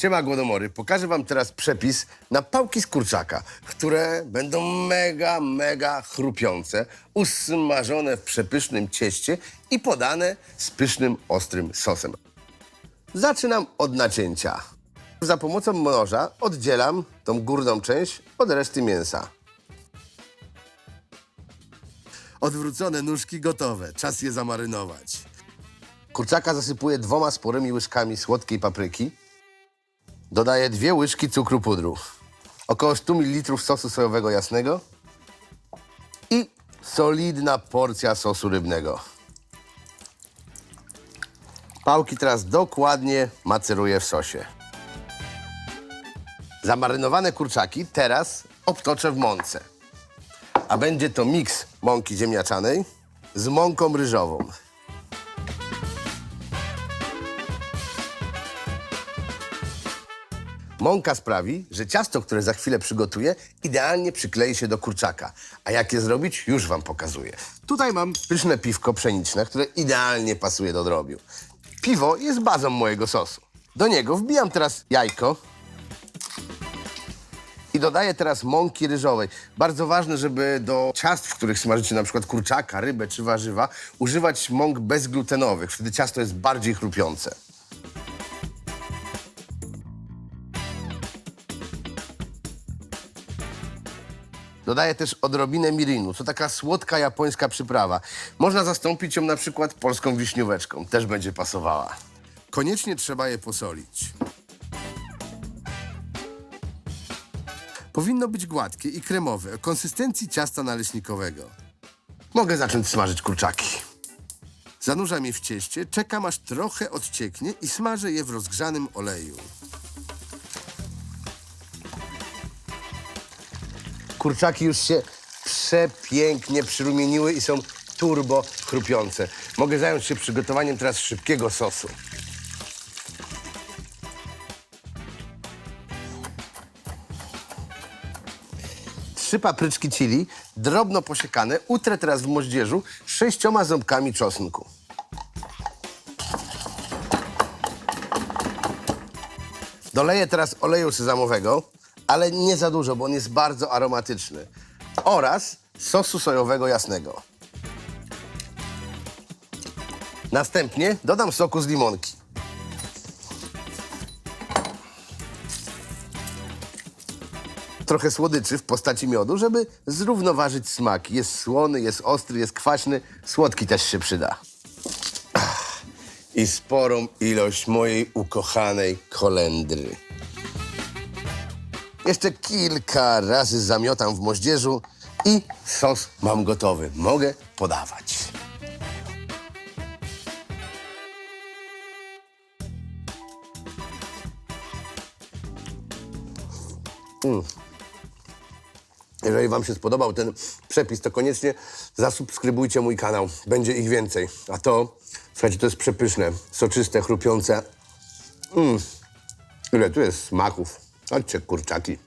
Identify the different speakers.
Speaker 1: Siema Głodomory, pokażę wam teraz przepis na pałki z kurczaka, które będą mega, mega chrupiące, usmażone w przepysznym cieście i podane z pysznym, ostrym sosem. Zaczynam od nacięcia. Za pomocą noża oddzielam tą górną część od reszty mięsa. Odwrócone nóżki gotowe, czas je zamarynować. Kurczaka zasypuję dwoma sporymi łyżkami słodkiej papryki. Dodaję dwie łyżki cukru pudru, około 100 ml sosu sojowego jasnego i solidna porcja sosu rybnego. Pałki teraz dokładnie maceruję w sosie. Zamarynowane kurczaki teraz obtoczę w mące. A będzie to miks mąki ziemniaczanej z mąką ryżową. Mąka sprawi, że ciasto, które za chwilę przygotuję, idealnie przyklei się do kurczaka. A jak je zrobić, już wam pokazuję. Tutaj mam pyszne piwko pszeniczne, które idealnie pasuje do drobiu. Piwo jest bazą mojego sosu. Do niego wbijam teraz jajko i dodaję teraz mąki ryżowej. Bardzo ważne, żeby do ciast, w których smażycie na przykład kurczaka, rybę czy warzywa, używać mąk bezglutenowych. Wtedy ciasto jest bardziej chrupiące. Dodaję też odrobinę mirinu. To taka słodka japońska przyprawa. Można zastąpić ją na przykład polską wiśnióweczką. Też będzie pasowała. Koniecznie trzeba je posolić. Powinno być gładkie i kremowe, o konsystencji ciasta naleśnikowego. Mogę zacząć smażyć kurczaki. Zanurzam je w cieście, czekam aż trochę odcieknie i smażę je w rozgrzanym oleju. Kurczaki już się przepięknie przyrumieniły i są turbo chrupiące. Mogę zająć się przygotowaniem teraz szybkiego sosu. Trzy papryczki chili, drobno posiekane, utrę teraz w moździerzu sześcioma ząbkami czosnku. Doleję teraz oleju sezamowego, ale nie za dużo, bo on jest bardzo aromatyczny. Oraz sosu sojowego jasnego. Następnie dodam soku z limonki. Trochę słodyczy w postaci miodu, żeby zrównoważyć smak. Jest słony, jest ostry, jest kwaśny. Słodki też się przyda. I sporą ilość mojej ukochanej kolendry. Jeszcze kilka razy zamiotam w moździerzu i sos mam gotowy. Mogę podawać. Mm. Jeżeli Wam się spodobał ten przepis, to koniecznie zasubskrybujcie mój kanał. Będzie ich więcej. A to, słuchajcie, to jest przepyszne, soczyste, chrupiące. Mm. Ile tu jest smaków. Chodźcie, kurczaki.